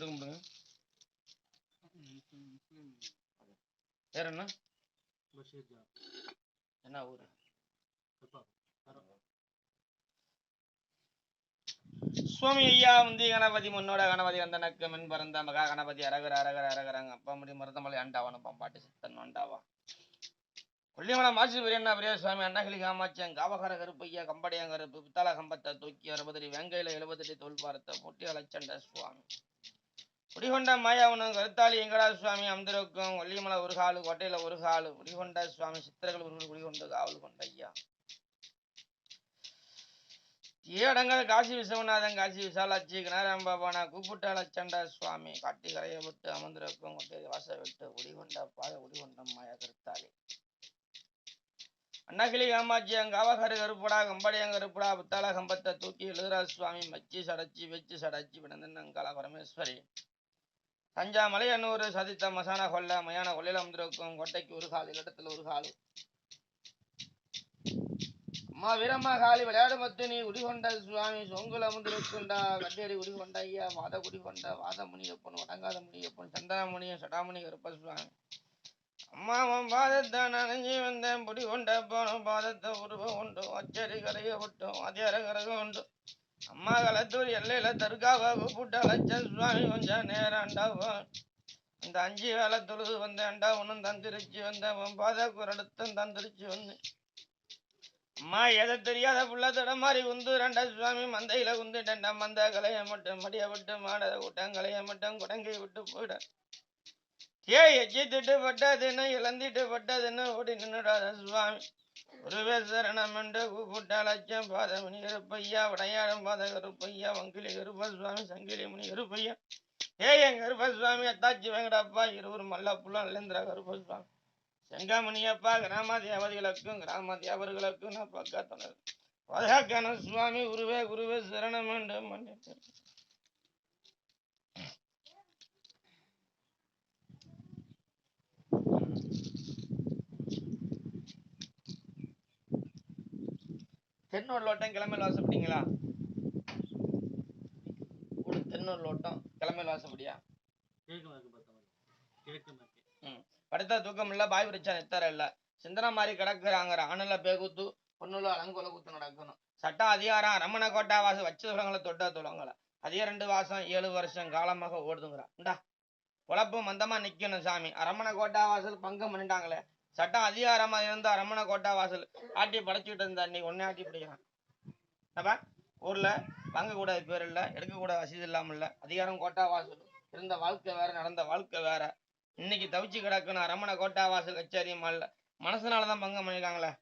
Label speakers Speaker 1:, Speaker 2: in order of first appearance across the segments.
Speaker 1: இது கும்பிடுங்க வேற என்ன? என்ன ஊரு? சுவாமி ஐயா வந்து கணபதி முன்னோட கணபதி வந்தனக்கு மின் பறந்த மகா கணபதி. அரகர் அரகர அரகரங்க. அப்பா முடி மருதமலை ஆண்டாவன பாட்டு சித்தன் ஆண்டாவா கொல்லிமலை மாசி பெரியண்ணா பெரிய சுவாமி. அண்ணகிளி காமாட்சியன் காவகர கருப்பையா கம்படையங்கருப்பு பித்தள கம்பத்தை தூக்கி அறுபதடி வெங்கையில எழுபதடி தொல்பாரத்தை பொட்டி முட்டி அலச்சண்ட சுவாமி. குடிகொண்ட மாயாவனும் கருத்தாளி எங்கடா சுவாமி அமர்ந்திருக்கும் கொல்லிமலை ஒரு காலு கோட்டையில ஒரு காலு குடிகொண்ட சுவாமி சித்திரங்கள் ஒரு குடிகொண்டு காவல் கொண்ட ஐயா. ஏடங்கள் காசி விஸ்வநாதன் காசி விசாலாட்சி கனராம்பாபானா கூப்பிட்டால சண்டா சுவாமி காட்டி கரையை விட்டு அமர்ந்திருக்கும் கொட்டை வாச விட்டு குடிகொண்ட பாத குடிகொண்ட மாயா கருத்தாளி. அண்ணகிளி காமாட்சி அங்காவகரு கருப்படா கம்படியங் கருப்படா புத்தாள கம்பத்தை தூக்கி எழுதுரா சுவாமி மச்சி சடச்சி வெச்சு சடச்சி விடந்தன் அங்காள பரமேஸ்வரி. தஞ்சாமலை அன்னூர் சதித்த மசான கொல்ல மயான கொள்ளையில் அமர்ந்திருக்கும் கொட்டைக்கு ஒரு கால் இடத்துல ஒரு கால். அம்மா வீரம்மா காளி விளையாடு மத்து நீ குடிகொண்ட சுவாமி சொங்குல அமர்ந்திருக்குண்டா கட்டியடி குடிகொண்ட ஐயா மாத குடிகொண்ட வாத முனியப்பன் வடங்காத முனியப்பன் சந்தனமுனியன் சடாமுனி கருப்ப சுவாமி. அம்மா உன் பாதத்தை நனைஞ்சி வந்தேன். புடி கொண்ட போன பாதத்தை உருவம் உண்டு. அச்சடி கரைய விட்டோம் அதிகார கரகம் உண்டு. அம்மா களத்தூர் எல்லையில தர்காவை கூப்பிட்டு அழைச்ச சுவாமி கொஞ்சம் நேரம் இந்த அஞ்சு வேலை தொழுது வந்தேன்டா ஒன்றும் தந்திரிச்சு வந்தேன் உன் பாத குரடுத்தும் தந்திரிச்சு வந்தேன் அம்மா எதை தெரியாத புள்ள தட மாதிரி உந்து ரெண்டா சுவாமி. மந்தையில குந்துட்டேன்டா மந்த கலைய மட்டும் மடிய விட்டு மாட விட்டேன் கலைய மட்டும் குடங்கை விட்டு போயிட. ஏ எச்சி திட்டு பட்டதுன்னு இழந்திட்டு பட்டதுன்னு ஓடி நின்னுடாத சுவாமி. ஒருவே சரணம் என்று கூப்பிட்ட பாதமணி பாத முனி கருப்பையா விடையாடும் பாத கருப்பையா வங்கிலி கருப்பசுவாமி சங்கிலி முனி கருப்பையா ஏய் என் கருப்ப சுவாமி அத்தாச்சி வெங்கடப்பா இருவர் மல்லப்புள்ள நல்லேந்திர கருப்பசுவாமி செங்காமணியப்பா கிராம தேவதிகளுக்கும் கிராம தேவர்களுக்கும் நான் பக்கத்தனர் பாதுகாக்கணும் சுவாமி குருவே குருவே சரணம் என்று மன்னிட்டு தென்னூர் லோட்டம் கிளம்பல் வாசப்படிங்களா? ஒரு தென்னூர் லோட்டம் கிளம்பல் வாசப்படியா? படுத்தா தூக்கம் இல்ல பாய் விரிச்சா நித்தர இல்ல. சிந்தனை மாதிரி கிடக்குறாங்க. ஆணுல பேகுத்து பொண்ணுல அலங்குல குத்து நடக்கணும். சட்ட அதிகாரம் ரமண கோட்டா வாசம் வச்சு துளங்களை தொட்டா துளங்களை அதே ரெண்டு வாசம் ஏழு வருஷம் காலமாக ஓடுதுங்கிறா. இந்தா உழப்பு மந்தமா நிக்கணும் சாமி. அரமண கோட்டா வாசல் பங்கம் பண்ணிட்டாங்களே. சட்டம் அதிகாரமா இருந்தா ரமண கோட்டா வாசல். ஆட்டி படைச்சிட்டு இருந்தா இன்னைக்கு ஒன்னே ஆட்டி பிடிக்கிறான். அப்ப ஊர்ல வாங்கக்கூடாது பேர் இல்ல எடுக்கக்கூடாது வசதி இல்லாமல் இல்ல அதிகாரம் கோட்டா வாசல். இருந்த வாழ்க்கை வேற நடந்த வாழ்க்கை வேற. இன்னைக்கு தவிச்சு கிடக்கணும் ரமண கோட்டா வாசல் கச்சேரியும் இல்ல மனசுனாலதான் பங்கம் பண்ணிருக்காங்களே.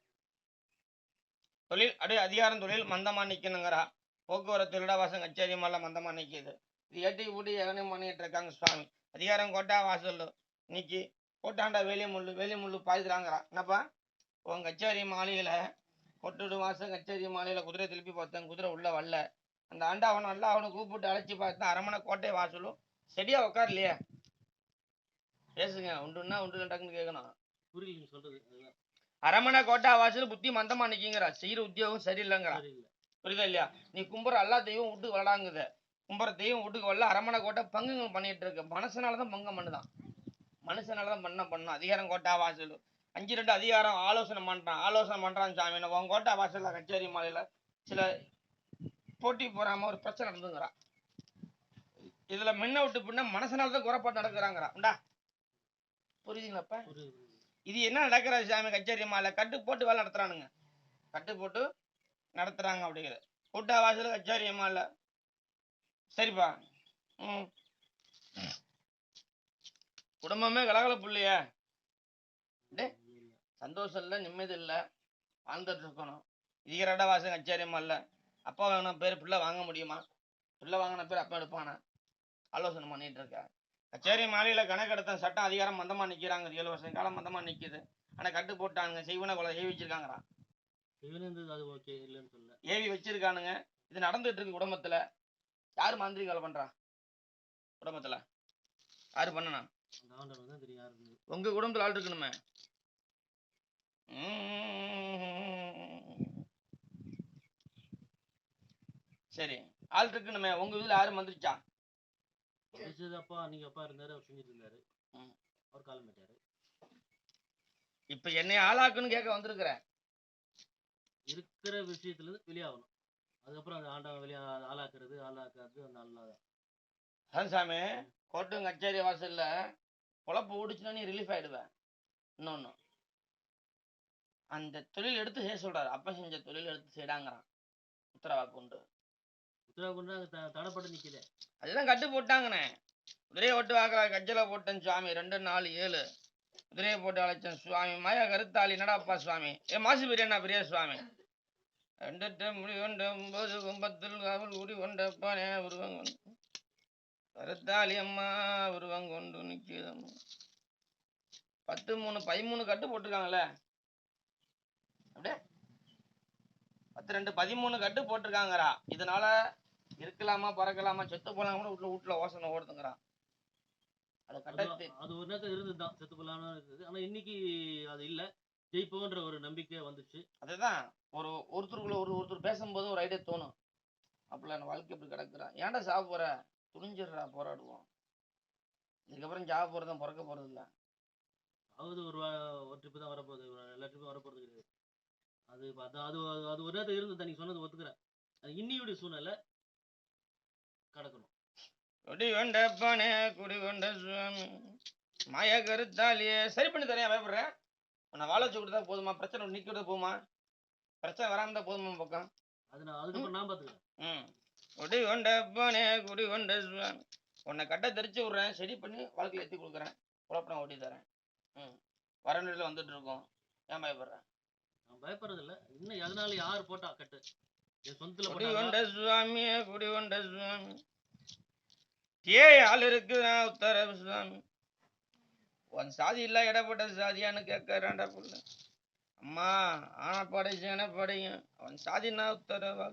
Speaker 1: தொழில் அப்படியே அதிகாரம் தொழில் மந்தமா நிக்கணுங்கிறா. போக்குவரத்து தொழிலாவாசம் கச்சேரி இல்ல மந்தமா நிக்குது. இது ஏட்டி ஊட்டி எவனையும் பண்ணிட்டு இருக்காங்க சுவாமி. அதிகாரம் கோட்டா வாசல். இன்னைக்கு கோட்டாண்டா வேலி முள்ளு வேலி முள்ளு பாய்க்கிறாங்கிறா என்னப்பா? உன் கச்சேரி மாலையில கொட்டுடு மாசம் கச்சேரி மாலையில குதிரை திருப்பி பார்த்தேன். குதிரை உள்ள வரல. அந்த ஆண்டாவன் நல்லா அவனை கூப்பிட்டு அழைச்சி பார்த்தேன். அரமணை கோட்டை வாசலும் செடியா உட்காரலையே பேசுங்க. உண்டுன்னா உண்டு டக்குன்னு கேட்கணும்.
Speaker 2: புரியல சொல்றது.
Speaker 1: அரமணை கோட்டா வாசல் புத்தி மந்தமா நிற்கிங்கிறா செய்யற உத்தியோகம் சரியில்லைங்கிறா.
Speaker 2: சரியில்லை.
Speaker 1: புரியுதா இல்லையா? நீ கும்புற எல்லா தெய்வம் வீட்டுக்கு வரலாங்குது கும்புற தெய்வம் வீட்டுக்கு வரல. அரமணை கோட்டை பங்குங்க பண்ணிட்டு இருக்கு. மனசனாலதான் பங்கம் பண்ணுதான். மனுஷனாலதான் பண்ண பண்ணும் அதிகாரம் கோட்டா வாசல். அஞ்சு ரெண்டு அதிகாரம் ஆலோசனை பண்றான். ஆலோசனை பண்றான் சாமி. உன் கோட்டா வாசல்ல கச்சேரி மாலையில சில போட்டி போறாம ஒரு பிரச்சனை நடந்துங்கிறா இதுல முன்ன விட்டு பின்ன மனசனாலதான் குறைப்பாட்டு நடக்கிறாங்கிறா உண்டா? புரியுதுங்களாப்பா
Speaker 2: புரியுது.
Speaker 1: இது என்ன நடக்கிறது சாமி? கச்சேரி மாலை. கட்டு போட்டு வேலை நடத்துறானுங்க. கட்டு போட்டு நடத்துறாங்க அப்படிங்கிறது கூட்டா வாசல் கச்சேரி மாலை. சரிப்பா. ம். குடும்பமே கலகலப்பு இல்லையே டேய். சந்தோஷம் இல்லை நிம்மதி இல்லை. வாழ்ந்துட்டு இருக்கணும். இதுகிறட வாசம் கச்சேரி மாலை அப்பா வாங்கின பேர் பிள்ளை வாங்க முடியுமா? பிள்ளை வாங்கின பேர் அப்பா எடுப்பானா? ஆலோசனை பண்ணிட்டு இருக்க. கச்சேரி மாலையில கணக்கெடுத்த சட்டம் அதிகாரம் மந்தமா நிக்கிறாங்க. ஏழு வருஷம் காலம் மந்தமா நிக்குது. ஆனா கட்டு போட்டானுங்க. செய்வன கொலை
Speaker 2: இல்லைன்னு சொல்ல
Speaker 1: ஏவி வச்சிருக்கானுங்க. இது நடந்துட்டு இருக்கு குடும்பத்துல. யாரு மந்திரி வேலை பண்றா? குடும்பத்துல. யாரு பண்ணனா? உங்க குடும்பத்துல ஆள் இருக்கணுமே. சரி ஆள் இருக்கணுமே. உங்க இதுல யாரும் வந்துருச்சா?
Speaker 2: அப்பா நீங்க அப்பா இருந்தாரு அவர் செஞ்சுட்டு இருந்தாரு. அவர் காலம் மாட்டாரு
Speaker 1: இப்ப என்னை ஆளாக்குன்னு கேட்க வந்திருக்கிறேன்
Speaker 2: இருக்கிற விஷயத்துல இருந்து வெளியாகணும். அதுக்கப்புறம் அந்த ஆண்டவன் வெளியா ஆளாக்குறது ஆளாக்காது அந்த
Speaker 1: சாமி கோட்டும் கச்சேரி வாசல்ல பொழப்பு ஓடிச்சுன்னா நீ ரிலீஃப் ஆயிடுவேன் இன்னொன்னு அந்த தொழில் எடுத்து செய்ய சொல்றாரு. அப்ப செஞ்ச தொழில் எடுத்து செய்டாங்கிறான் உத்தரவாக்கு உண்டு
Speaker 2: உத்தரவு த- தடைப்பட்டு நிக்குது.
Speaker 1: அதெல்லாம் கட்டு போட்டாங்கண்ணே. குதிரையை ஓட்டு வாக்குற கஜ்ஜல போட்டேன் சுவாமி. ரெண்டு நாலு ஏழு. குதிரையை போட்டு அழைச்சேன் சுவாமி. மய கருத்தாளி. என்னடாப்பா சுவாமி? ஏ மாசு பெரியண்ணா பெரிய சுவாமி. ரெண்டு முடி கொண்ட ஒன்பது கும்பத்தில் காவல் உடி கொண்டப்பானே உருவம் கொண்டு கருத்தாளி அம்மா உருவம் கொண்டு நிற்கிதம்மா பத்து மூணு பதிமூணு கட்டு போட்டிருக்காங்களே அப்படியே? பத்து ரெண்டு பதிமூணு கட்டு போட்டிருக்காங்கடா. இதனால இருக்கலாமா பறக்கலாமா செத்து போலாம் கூட வீட்டுல வீட்டுல ஓசனை ஓடுதுங்கிறான் அதை
Speaker 2: அது
Speaker 1: கட்ட
Speaker 2: அது ஒரு நேரத்துல இருந்ததுதான். செத்து போலாம்னு இருந்தது ஆனா இன்னைக்கு அது இல்ல. ஜெயிப்போன்ற ஒரு நம்பிக்கை வந்துச்சு.
Speaker 1: அதுதான். ஒரு ஒருத்தருக்குள்ள ஒரு ஒருத்தர் பேசும்போது ஒரு ஐடியா தோணும். அப்பல என் வாழ்க்கை இப்படி கிடக்குறான் ஏன்டா சாக போற? துணிஞ்சிடுறா போராடுவோம் இதுக்கப்புறம் சாக போறதும் பிறக்க போறது இல்ல
Speaker 2: அவது ஒரு ஒரு ட்ரிப்பு தான் வரப்போகுது. எல்லா ட்ரிப்பும் வரப்போறது கிடையாது. அது அது அது அது ஒரு நேரத்துல இருந்தது நீ சொன்னது ஒத்துக்கிறேன். அது இன்னியுடைய சூழ்நிலை கடக்கணும்.
Speaker 1: குடி கொண்டப்பானே குடி கொண்ட சுவாமி மாய கருத்தாலியே. சரி பண்ணி தரேன் பயப்படுறேன். உன்னை வாழ வச்சு கொடுத்தா போதுமா? பிரச்சனை விட போதுமா? பிரச்சனை வராம இருந்தா போதுமா பக்கம்?
Speaker 2: அது நான் அதுக்கப்புறம் நான் பாத்துக்கிறேன்.
Speaker 1: ம். குடி கொண்டப்பானே குடி கொண்ட சுவாமி. உன்னை கட்ட தெரிச்சு விட்றேன் சரி பண்ணி வாழ்க்கையில ஏற்றி கொடுக்குறேன். குழப்பம் ஓட்டி தரேன். ம். வரநிலையில் வந்துட்டு இருக்கோம். ஏன் பயப்படுறேன்
Speaker 2: நான் பயப்படுறது இல்ல இன்னும் எதனால யார் போட்டா கட்டு? என் சொந்தத்துல
Speaker 1: குடி? கொண்ட சுவாமியே குடி கொண்ட சுவாமி. ஏ ஆள் இருக்குதா உத்தரவு சுவாமி. உன் சாதி இல்ல இடப்பட்ட சாதியான்னு கேட்கறான்டா புள்ள. அம்மா ஆனப்படை சேனப்படையும். அவன் சாதினா உத்தரவா?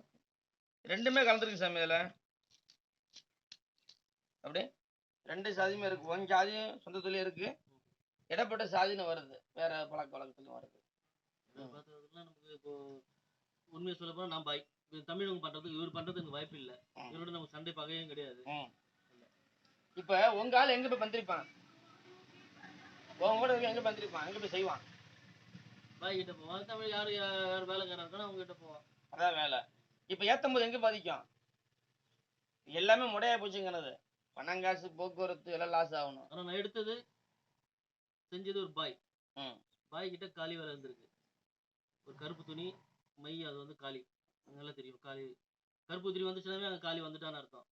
Speaker 1: ரெண்டுமே கலந்துருக்கு சாமி இதுல. அப்படி ரெண்டு சாதியுமே இருக்கு. உன் சாதியும் சொந்தத்துலயும் இருக்கு. இடப்பட்ட சாதின்னு வருது. வேற பழக்க வழக்கத்துலயும் வருது.
Speaker 2: நமக்கு இப்போ உண்மையை சொல்ல போனா நான் பாய். இது தமிழங்க பண்றதுக்கு இவர் பண்றதுக்கு எனக்கு வாய்ப்பு இல்ல. இவரோட நமக்கு சண்டை பகையும் கிடையாது.
Speaker 1: இப்ப உங்க ஆள் எங்க போய் பந்திரிப்பான்? உன் கூட எங்க பந்திரிப்பான்? எங்க போய் செய்வான்?
Speaker 2: பாய் கிட்ட போவான். தமிழ் யாரு யார் வேலைக்காரன் இருக்கானோ அவங்க கிட்ட போவான்.
Speaker 1: அதான் வேலை. இப்ப ஏத்தும் போது எங்க பாதிக்கும்? எல்லாமே முடையா போச்சுங்கிறது. பணம் காசு போக்குவரத்து எல்லாம் லாஸ் ஆகணும்.
Speaker 2: ஆனா நான் எடுத்தது செஞ்சது ஒரு பாய்.
Speaker 1: ம்.
Speaker 2: பாய் கிட்ட காலி வேலை இருந்திருக்கு. ஒரு கருப்பு துணி மை அது வந்து காலி. நல்லா தெரியும். காலி. கருப்பு துணி வந்துச்சுனாவே அங்கே காலி வந்துட்டான்னு அர்த்தம்.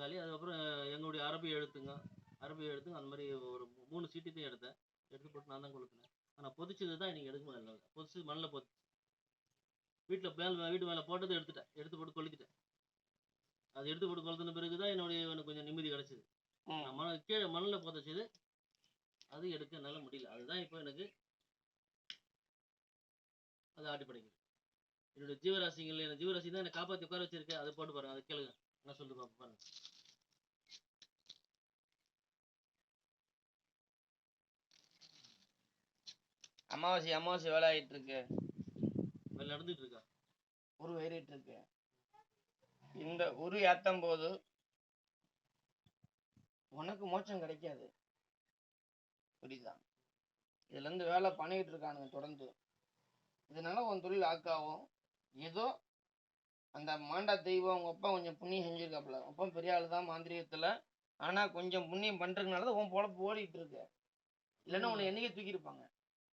Speaker 2: காலி. அதுக்கப்புறம் எங்களுடைய அரபி எழுத்துங்க. அரபி எழுத்துங்க அந்த மாதிரி ஒரு மூணு சீட்டுத்தையும் எடுத்தேன். எடுத்து போட்டு நான் தான் கொடுத்தேன் ஆனால் பொதிச்சது தான் எனக்கு எடுக்க முடியல. பொதிச்சு மண்ணில் பொதி வீட்டில் மேல் வீட்டு மேலே போட்டதை எடுத்துட்டேன். எடுத்து போட்டு கொளுத்திட்டேன் அது எடுத்து போட்டு கொளுத்தின பிறகு தான் என்னுடைய எனக்கு கொஞ்சம் நிம்மதி கிடச்சிது. நான் மண கீழே மண்ணில் புதைச்சது அது எடுக்க என்னால் முடியல. அதுதான் இப்போ எனக்கு அது ஆட்டி படைக்குது. என்னுடைய ஜீவராசிகள் என்ன ஜீவராசி தான் என்னை காப்பாற்றி உட்கார வச்சிருக்கேன். அதை போட்டு பாருங்க அதை கேளுங்க. என்ன சொல்லுது பாப்போம் பாருங்க.
Speaker 1: அமாவாசை அமாவாசை வேலை ஆயிட்டு இருக்கு
Speaker 2: நடந்துட்டு இருக்கா?
Speaker 1: உரு ஏறிட்டு இருக்கு. இந்த உரு ஏத்தும் போது உனக்கு மோட்சம் கிடைக்காது. புரியுதா? இதுல இருந்து வேலை பண்ணிக்கிட்டு இருக்கானுங்க தொடர்ந்து. இதனால உன் தொழில் ஆக்காவும் ஏதோ அந்த மாண்டா தெய்வம் உங்க அப்பா கொஞ்சம் புண்ணியம் செஞ்சிருக்காப்புல. அப்பா பெரிய ஆளு தான் மாந்திரிகத்துல. ஆனா கொஞ்சம் புண்ணியம் பண்றதுனால தான் உன் பொழப்பு ஓடிட்டு இருக்கு. இல்லைன்னா உன்னை என்னைக்கே தூக்கியிருப்பாங்க.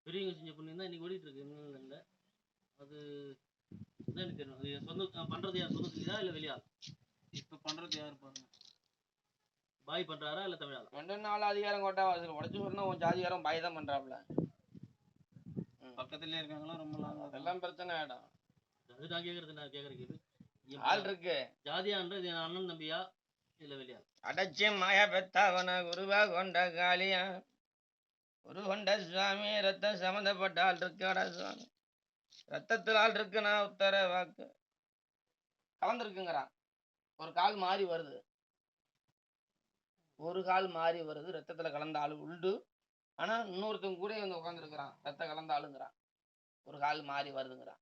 Speaker 2: பெரியவங்க செஞ்ச புண்ணியம் தான் இன்னைக்கு ஓடிட்டு இருக்கு. அது எனக்கு தெரியும் அது என் சொந்த பண்றது என் சொந்த இல்லை வெளியா
Speaker 3: இப்ப பண்றது யாரு பாருங்க.
Speaker 2: பாய் பண்றாரா இல்லை தமிழாளா?
Speaker 1: ரெண்டு நாள் அதிகாரம் கோட்டா வாசல் உடச்சு சொன்னா உன் ஜாதிகாரம் பாய் தான் பண்றாப்புல
Speaker 3: பக்கத்துலயே இருக்காங்களா? ரொம்ப நாளா
Speaker 1: அதெல்லாம் பிரச்சனை ஆயிடும்.
Speaker 2: அது நான் கேட்கறது நான் கேட்கற கேள்வி
Speaker 1: ஆள் இருக்கு.
Speaker 2: ஜாதியான்றது என் அண்ணன் தம்பியா இல்லை வெளியா
Speaker 1: அடைச்சி மாயா பெத்தாவன குருவா கொண்ட காளியா. குரு கொண்ட சுவாமி ரத்தம் சம்மந்தப்பட்ட ஆள் இருக்காடா சுவாமி. ரத்தத்தில் ஆள் இருக்குன்னா உத்தர வாக்கு. கலந்துருக்குங்கிறான். ஒரு கால் மாறி வருது. ஒரு கால் மாறி வருது. ரத்தத்துல கலந்த ஆளு உண்டு. ஆனா இன்னொருத்தன் கூட வந்து உட்காந்துருக்கிறான் ரத்தம் கலந்த ஆளுங்கிறான். ஒரு கால் மாறி வருதுங்கிறான்.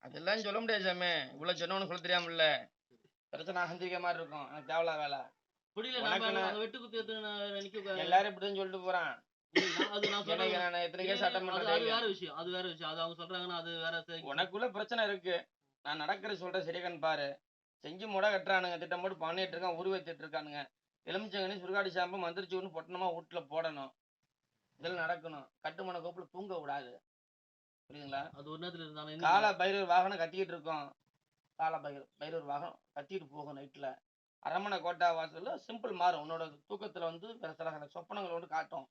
Speaker 1: அதெல்லாம் சொல்ல முடியாது சாமி. இவ்வளவு சொன்னவனு சொல்ல தெரியாமல்ல. பிரச்சனை அகந்திரிக்க மாதிரி இருக்கும். எனக்கு தேவையில்ல வேலை.
Speaker 2: புரியல
Speaker 1: நான்-
Speaker 2: வெட்டு குத்து நிக்க
Speaker 1: எல்லாரும் இப்படிதான் சொல்லிட்டு போறான். உனக்குள்ள பிரச்சனை இருக்கு. நான் நடக்கிற சொல்றேன் சரியான்னு பாரு. செஞ்சு முட கட்டுறானுங்க திட்டம் போட்டு பண்ணிட்டு இருக்கான் உருவத்திட்டு இருக்கானுங்க. எலுமிச்சங்கனி சுடுகாடு சாம்பு மந்திரிச்சு ஒன்று பொட்டணமா வீட்டுல போடணும். இதெல்லாம் நடக்கணும். கட்டுமான கோப்புல தூங்க விடாது. புரியுதுங்களா?
Speaker 2: அது ஒரு நேரத்துல இருந்தாலும்
Speaker 1: கால பைரவர் வாகனம் கத்திக்கிட்டு இருக்கோம். கால பைரவர் பைரவர் வாகனம் கத்திட்டு போகும் நைட்டில் அரமனை கோட்டா வாசலில் சிம்பிள் மாறும் உன்னோட தூக்கத்தில் வந்து வேற சில சில சொப்பனங்கள் வந்து காட்டும்.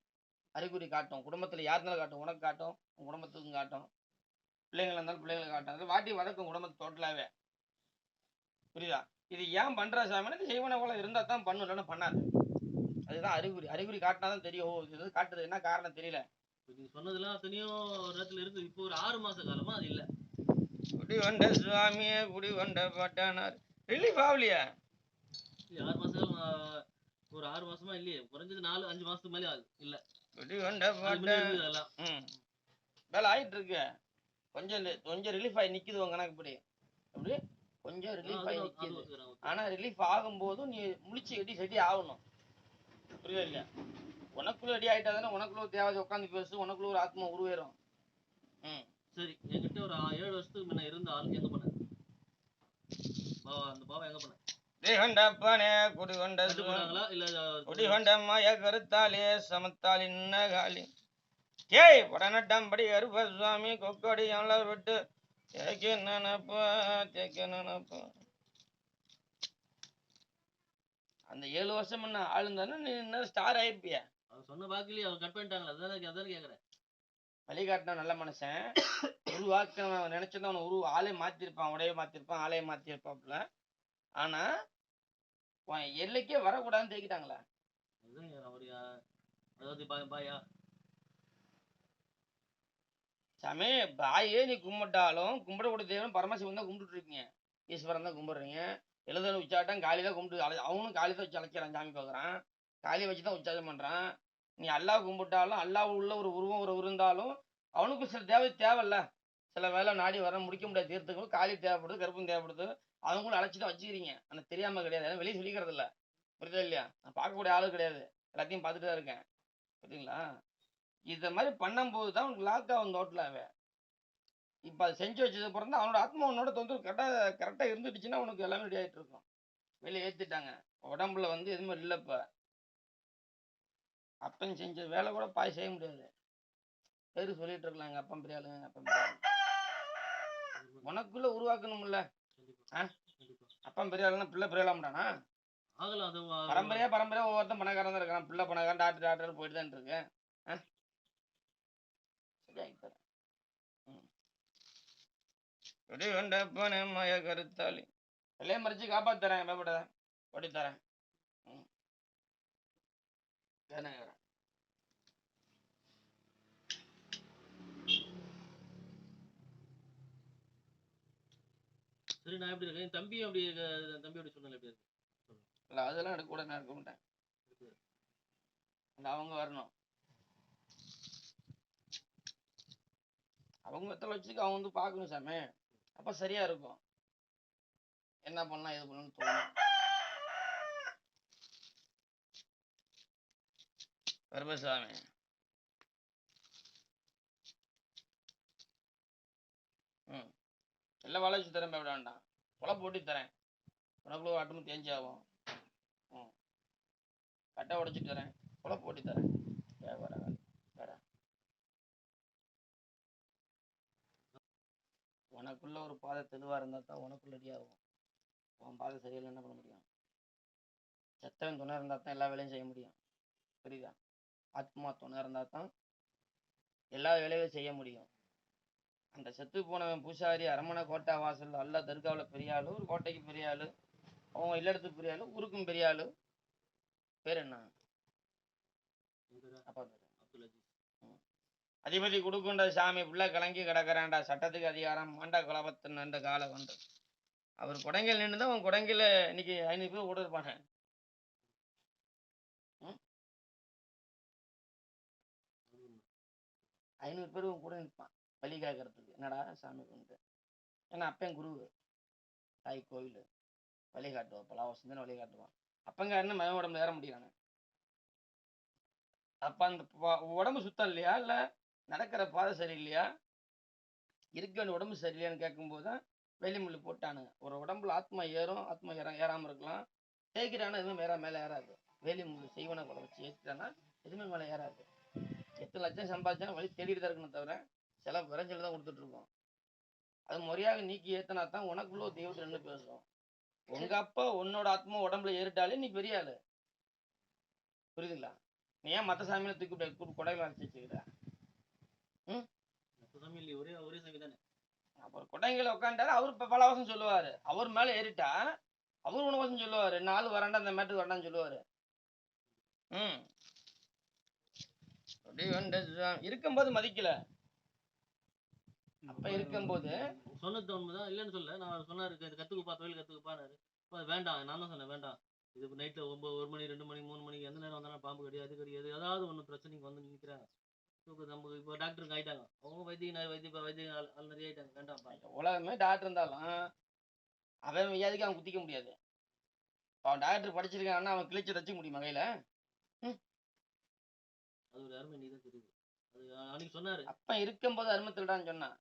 Speaker 1: அறிகுறி காட்டும். குடும்பத்தில் யார் காட்டும்? உனக்கு காட்டும். உன் குடும்பத்துக்கும் காட்டும். பிள்ளைங்களா இருந்தாலும் பிள்ளைங்களுக்கு காட்டும். அது வாட்டி வதக்கும் குடும்பத்தை தோட்டலாவே. புரியுதா? இது ஏன் பண்ணுற சாமினா இது செய்வன போல இருந்தால் தான் பண்ணும் இல்லைன்னா பண்ணாது. அதுதான் அறிகுறி. அறிகுறி காட்டினா தான் தெரியும். ஓ இது காட்டுறது என்ன காரணம் தெரியல.
Speaker 2: நீங்க சொன்னதெல்லாம் எத்தனையோ ஒரு நேரத்துல இருக்கு இப்போ ஒரு ஆறு மாச காலமா அது இல்லை.
Speaker 1: குடி வந்த சுவாமியே குடி வந்த பட்டானார் ரிலீஃப் ஆகலையா
Speaker 2: ஆறு மாச காலம் ஆ, ஒரு ஆறு மாசமா இல்லையே. குறைஞ்சது நாலு அஞ்சு மாசத்துக்கு மேலே ஆகுது. இல்ல.
Speaker 1: குடி
Speaker 2: முன்னாடி
Speaker 1: பட்டான் வேலை ஆயிட்டு இருக்கு. கொஞ்சம் கொஞ்சம் ரிலீஃப் ஆகி நிக்குது உங்க கணக்கு இப்படி. அப்படி கொஞ்சம் ரிலீஃப் ஆகி நிக்குது. ஆனா ரிலீஃப் ஆகும்போதும் நீ முழிச்சு கட்டி செட்டி ஆகணும். புரியுதா இல்லையா? உனக்குள்ள ரெடி ஆயிட்டா தானே உனக்குள்ள ஒரு தேவை உட்காந்து பேசு உனக்குள்ள ஒரு ஆத்மா உருவேறும். ம்.
Speaker 2: சரி என்கிட்ட ஒரு ஏழு வருஷத்துக்கு முன்ன இருந்த ஆள் எங்க போன பாவா அந்த பாவா எங்க போன
Speaker 1: குடிகொண்டப்பனே குடிகொண்ட
Speaker 2: போனாங்களா இல்ல
Speaker 1: குடிகொண்ட மாய கருத்தாலே சமத்தால் இன்ன காலி. ஏய் படனட்டம்படி அருப சுவாமி கொக்கடி அவள விட்டு தேக்க நினப்பா தேக்க நினப்பா. அந்த ஏழு வருஷம் என்ன ஆளுந்தானே நீ இன்னும் ஸ்டார் ஆயிருப்பிய.
Speaker 2: அவர் சொன்ன பாக்கிலேயே அவர் கட் பண்ணிட்டாங்களா அதானே அதானே கேக்குறேன்.
Speaker 1: வழிகாட்டின நல்ல மனுஷன். உருவாக்க நினைச்சதான் அவனை உருவ ஆளே மாத்திருப்பான் உடைய மாத்திருப்பான் ஆளைய மாத்திருப்பாப்புல. ஆனா எல்லைக்கே வரக்கூடாதுன்னு தேக்கிட்டாங்களே சாமி பாயே நீ கும்பிட்டாலும் கும்பிடக்கூடிய தேவன் பரமசிவன் தான் கும்பிட்டுட்டு இருக்கீங்க. ஈஸ்வரன் தான் கும்பிடுறீங்க. எழுதல உச்சாட்டம் காளி தான் கும்பிட்டு அவனும் காளி தான் வச்சு அழைக்கிறான் சாமி பார்க்குறான். காளியை வச்சு தான் உச்சாரம் பண்ணுறான் நீ அல்லாஹ் கும்பிட்டாலும் அல்லாஹ் உள்ள ஒரு உருவம் ஒரு இருந்தாலும் அவனுக்கும் சில தேவை தேவையில்ல. சில வேலை நாடி வர முடிக்க முடியாத தீர்த்துக்கும் காலி தேவைப்படுது கருப்பும் தேவைப்படுது. அவங்களும் அழைச்சி தான் வச்சுக்கிறீங்க. ஆனால் தெரியாமல் கிடையாது. ஏன்னா வெளியே சொல்லிக்கிறது இல்லை புரியுதா இல்லையா? நான் பார்க்கக்கூடிய ஆளு கிடையாது. எல்லாத்தையும் பார்த்துட்டு தான் இருக்கேன். புரியுதுங்களா? இதை மாதிரி பண்ணும்போது தான் உனக்கு லாக் ஆகும் தோட்டில் இப்போ அதை செஞ்சு வச்சது அப்புறம் தான் அவனோட ஆத்மா உன்னோட தொந்தரவு கரெக்டாக கரெக்டாக இருந்துட்டுச்சுன்னா உனக்கு எல்லாமே ரெடி ஆகிட்டு இருக்கும் வெளியே ஏற்றிட்டாங்க உடம்புல வந்து எதுவுமே இல்லை இப்போ. அப்பன் செஞ்ச வேலை கூட பாய் செய்ய முடியாது. பேர் சொல்லிட்டு இருக்கலாம் எங்கள் அப்பன் பெரிய ஆளுங்க அப்பன் பெரிய உனக்குள்ள உருவாக்கணும்ல. அப்பன் பெரிய ஆளுனா பிள்ளை பெரிய ஆளாம்டானா
Speaker 2: வா-
Speaker 1: பரம்பரையா பரம்பரையா ஒவ்வொருத்தன் பணக்காரன் தான் இருக்கான். பிள்ளை பணக்காரன் டாக்டர் டாக்டர் போயிட்டு தான் இருக்கு. ஆ? சரியாகி தரேன் ம். கொடி கொண்ட பனை மய கருத்தாளி. எல்லையை மறிச்சு காப்பாத்தி தரேன் பயப்படாத ஓடி தரேன்.
Speaker 2: சரி நான் எப்படி இருக்கேன்? என் தம்பியும் அப்படி இருக்க? தம்பியோட சூழ்நிலை எப்படி இருக்கு?
Speaker 1: இல்ல அதெல்லாம் எடுக்க கூட நான் எடுக்க மாட்டேன். அவங்க வரணும். அவங்க எத்தனை வச்சுக்க அவங்க வந்து பார்க்கணும் சாமி. அப்ப சரியா இருக்கும். என்ன பண்ணலாம் எது பண்ணணும்னு தோணும். கருமசாமி சாமி. எல்லாம் வாழ வச்சு தரேன் பயப்பட வேண்டாம் கொலை போட்டு தரேன். உனக்குள்ள ஆட்டமும் தேஞ்சாகும் ம். கட்டை உடைச்சிட்டு தரேன் கொலை போட்டு தரேன். வியாபாரம் வேற உனக்குள்ள ஒரு பாதை தெளிவாக இருந்தால் தான் உனக்குள்ள ரெடி ஆகும். உன் பாதை சரியில்லை என்ன பண்ண முடியும்? செத்தவன் துணை இருந்தால் தான் எல்லா வேலையும் செய்ய முடியும். புரியுதா? ஆத்மா துணை இருந்தால் தான் எல்லா வேலையும் செய்ய முடியும். அந்த செத்து போனவன் பூசாரி அரமனை கோட்டை வாசல் அல்ல தர்காவில் பெரிய ஆளு ஒரு கோட்டைக்கு பெரிய ஆளு அவன் இல்லடத்துக்கு பெரிய ஆளு ஊருக்கும் பெரிய ஆளு. பேர் என்ன? அப்பா பேர் அதிபதி கொடுக்குண்ட சாமி புள்ள கலங்கி கிடக்குறான்டா சட்டத்துக்கு அதிகாரம் மாண்டா குலபத்தின் அந்த கால வந்து அவர் குடங்கில் நின்று தான் உன் குடங்கில இன்னைக்கு ஐநூறு பேர் கூட இருப்பாங்க. ம்? ஐநூறு பேர் உன் கூட நிற்பான் வழி கேட்கறதுக்கு என்னடா சாமி கும்பிட்டு? ஏன்னா அப்பன் குரு தாய் கோவில் வழி காட்டுவான் பல வருஷம் வழி காட்டுவான். அப்பங்க என்ன மய உடம்புல ஏற முடியறாங்க அப்ப அந்த உடம்பு சுத்தம் இல்லையா? இல்ல நடக்கிற பாதை சரியில்லையா? இருக்க வேண்டிய உடம்பு சரியில்லையான்னு கேட்கும்போது தான் வெளிமுள்ளு போட்டானுங்க. ஒரு உடம்புல ஆத்மா ஏறும் ஆத்மா ஏற ஏறாம இருக்கலாம். தேய்க்கிறானா எதுவுமே மேல மேல ஏறாது. வேலி முள்ளு செய்வன கூட வச்சு ஏற்றிட்டானா எதுவுமே மேல ஏறாது. எத்தனை லட்சம் சம்பாதிச்சாலும் வழி தேடிட்டு தான் இருக்கணும் தவிர செலவு விரைஞ்சல் தான் கொடுத்துட்டு இருக்கோம் அது முறையாக நீக்கி ஏத்தினா தான் உனக்குள்ள ஒரு தெய்வத்தை நின்று பேசும் உங்க அப்பா உன்னோட ஆத்மா உடம்புல ஏறிட்டாலே நீ பெரிய ஆளு. புரியுதுங்களா? நீ ஏன் மத்த சாமியில தூக்கி கொடையில அழைச்சி வச்சுக்கிற
Speaker 2: இல்லையே ஒரே ஒரே சாமி தானே?
Speaker 1: அப்புறம் கொடைங்களை உட்காந்துட்டாரு அவர் இப்ப பல வருஷம் சொல்லுவாரு. அவர் மேல ஏறிட்டா அவர் வருஷம் சொல்லுவாரு. நாலு வரண்டா அந்த மேட்டுக்கு வரண்டான்னு சொல்லுவாரு. ம். அப்படியே வந்து இருக்கும்போது மதிக்கல. அப்ப இருக்கும்போது
Speaker 2: சொன்னது உண்மைதான். இல்லைன்னு சொல்ல நான் சொன்னாரு இது கத்துக்குப்பா தொழில் கத்துக்குப்பானாரு அப்ப அது வேண்டாம். நான் தான் சொன்னேன் வேண்டாம். இது நைட்ல ஒன்பது ஒரு மணி ரெண்டு மணி மூணு மணிக்கு எந்த நேரம் வந்தாலும் பாம்பு கடி அது கடி அது ஏதாவது ஒன்று பிரச்சனைக்கு வந்து நிற்கிறாங்க நம்ம இப்போ டாக்டருக்கு ஆயிட்டாங்க. அவங்க வைத்திய வைத்திய வைத்திய நிறைய ஆயிட்டாங்க. வேண்டாம்ப்பா
Speaker 1: உலகமே டாக்டர் இருந்தாலும் அவன் வியாதிக்கு அவன் குத்திக்க முடியாது. அவன் டாக்டர் படிச்சிருக்கான்னா அவன் கிழிச்சு தச்சுக்க முடியுமா கையில?
Speaker 2: அது ஒரு அருமை நீ தான் தெரியுது. அது அன்னைக்கு சொன்னாரு.
Speaker 1: அப்பன் இருக்கும்போது அருமத்தில்டான்னு சொன்னான்.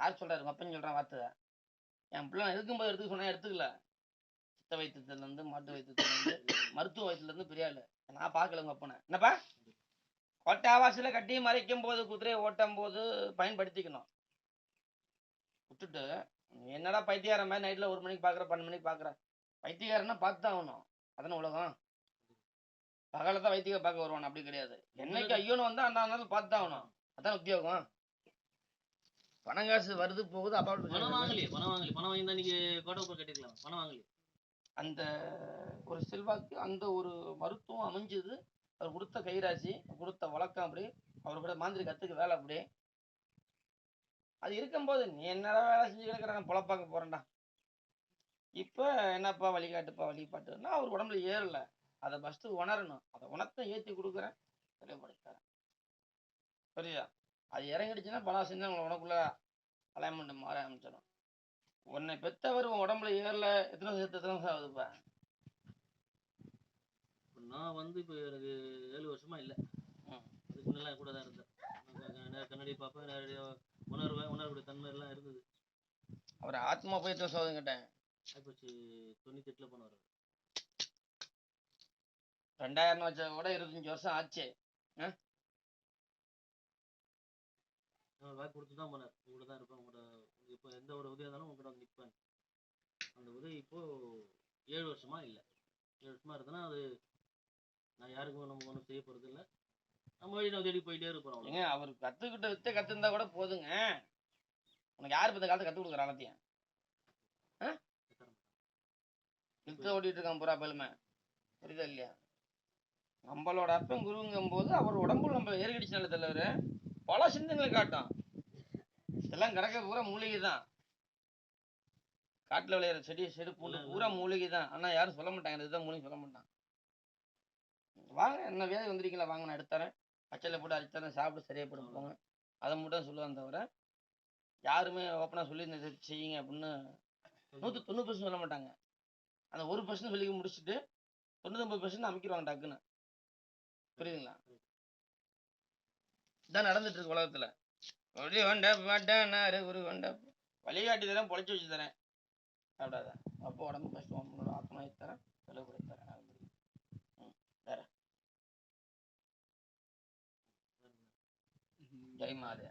Speaker 1: யார் சொல்றாரு? மப்பன் அப்பன் சொல்றான் வார்த்தை என் பிள்ளை இருக்கும்போது எடுத்துக்க சொன்னா எடுத்துக்கல. சித்த வைத்தியத்துல இருந்து மாட்டு வைத்தியத்துல இருந்து மருத்துவ வயசுல இருந்து பெரிய ஆளு நான் பார்க்கல உங்க அப்பனை. என்னப்பா? கோட்டாவாசியில கட்டி மறைக்கும் போது குதிரையை ஓட்டும் போது பயன்படுத்திக்கணும். விட்டுட்டு என்னடா பைத்தியாரம் மாதிரி நைட்ல ஒரு மணிக்கு பாக்குற பன்னெண்டு மணிக்கு பாக்குற? பைத்தியக்காரன்னா பார்த்து தான் ஆகணும் அதான உலகம். பகல தான் வைத்திய பார்க்க வருவான். அப்படி கிடையாது. என்னைக்கு ஐயோன்னு வந்தா அந்த பார்த்து தான் ஆகணும் அதான் உத்தியோகம். பணம் காசு வருது போகுது அப்பா
Speaker 2: பணம் வாங்கலையே பணம் வாங்கலையே. பணம் வாங்கி தான் நீங்க கோட்டை கட்டிக்கலாம் பணம் வாங்கலையே.
Speaker 1: அந்த ஒரு செல்வாக்கு அந்த ஒரு மருத்துவம் அமைஞ்சது. அவர் கொடுத்த கைராசி கொடுத்த வழக்கம் அப்படி அவர் கூட மாந்திரி கத்துக்கு வேலை அப்படி அது இருக்கும்போது நீ என்னடா வேலை செஞ்சு கிடக்குற? நான் பொழப்பாக்க போறேன்டா. இப்ப என்னப்பா வழிகாட்டுப்பா வழிபாட்டுன்னா அவர் உடம்புல ஏறல. அதை ஃபர்ஸ்ட் உணரணும். அதை உணர்த்த ஏத்தி கொடுக்குறேன். தெளிவுபடுத்துறேன். புரியுதா அது இறங்கிடுச்சுன்னா பல செஞ்சு உங்களை உனக்குள்ள அலைன்மெண்ட் மாற ஆரம்பிச்சிடும். உன்னை பெத்தவர் உன் உடம்புல ஏறல எத்தனை எத்தனை ஆகுதுப்பா
Speaker 2: நான் வந்து இப்போ எனக்கு ஏழு வருஷமா இல்லை.
Speaker 1: ம்.
Speaker 2: அதுக்கு முன்னெல்லாம் கூட தான் இருந்தேன். கண்ணாடி பார்ப்பேன் நேரடியாக உணர்வேன் உணரக்கூடிய தன்மை எல்லாம் இருந்தது
Speaker 1: அவர் ஆத்மா போய் எத்தனை ஆகுதுன்னு கேட்டேன்
Speaker 2: ஆயிப்போச்சு தொண்ணூத்தி எட்டுல போனவர்
Speaker 1: ரெண்டாயிரம் வச்ச கூட இருபத்தஞ்சு வருஷம் ஆச்சு.
Speaker 2: அவர் வாய்ப்பு கொடுத்து தான் போனார் உங்கள்கிட்ட தான் இருப்பேன். உங்களோட இப்போ எந்த ஒரு உதவியாக இருந்தாலும் உங்கள்கிட்ட வந்து நிற்பேன் அந்த உதவி இப்போ ஏழு வருஷமா இல்லை. ஏழு வருஷமா இருக்குன்னா அது நான் யாருக்கும் நம்ம ஒன்றும் செய்ய போறது இல்லை. நம்ம வழி நம்ம தேடி போயிட்டே அவ்வளோ
Speaker 1: ஏங்க அவர் கத்துக்கிட்ட வித்த கத்துருந்தா கூட போதுங்க. உனக்கு யார் இப்ப இந்த காலத்தை கத்து கொடுக்குற எல்லாத்தையும்? இழுத்த ஓட்டிட்டு இருக்கான் புறா பெருமை. புரியுதா இல்லையா? நம்மளோட அப்பன் குருங்கும் போது அவர் உடம்புல நம்ம ஏறிக்கிடுச்சு தலைவர். பல சிந்தனைகளை காட்டும் இதெல்லாம் கிடக்க பூரா மூலிகை தான் காட்டுல விளையிற செடி செடி பூண்டு பூரா மூலிகை தான் ஆனா யாரும் சொல்ல மாட்டாங்க. இதுதான் மூலிகை சொல்ல மாட்டான். வாங்க என்ன வியாதி வந்துருக்கீங்களா வாங்க நான் எடுத்துறேன் பச்சையில போட்டு அடித்தாரேன் சாப்பிட்டு சரியா போட்டு போங்க. அதை மட்டும் சொல்லுவாங்க தவிர யாருமே ஓப்பனா சொல்லி இந்த செய்யுங்க அப்படின்னு நூத்தி தொண்ணூறு பர்சன்ட் சொல்ல மாட்டாங்க. அந்த ஒரு பர்சன்ட் சொல்லி முடிச்சுட்டு தொண்ணூத்தொம்பது பர்சன்ட் அமைக்கிடுவாங்க டக்குன்னு. புரியுதுங்களா? இதான் நடந்துட்டு இருக்கு உலகத்துல. ஒளி கொண்ட மாட்டானாரு ஒரு கொண்ட வழிகாட்டி தரேன் பொழைச்சி வச்சு தரேன். சாப்பிடாத. அப்போ உடம்பு கஷ்டம் உன்னோட ஆத்மா தரேன் செலவு கூட தரேன். அது வேற. ஜெய் மாதே.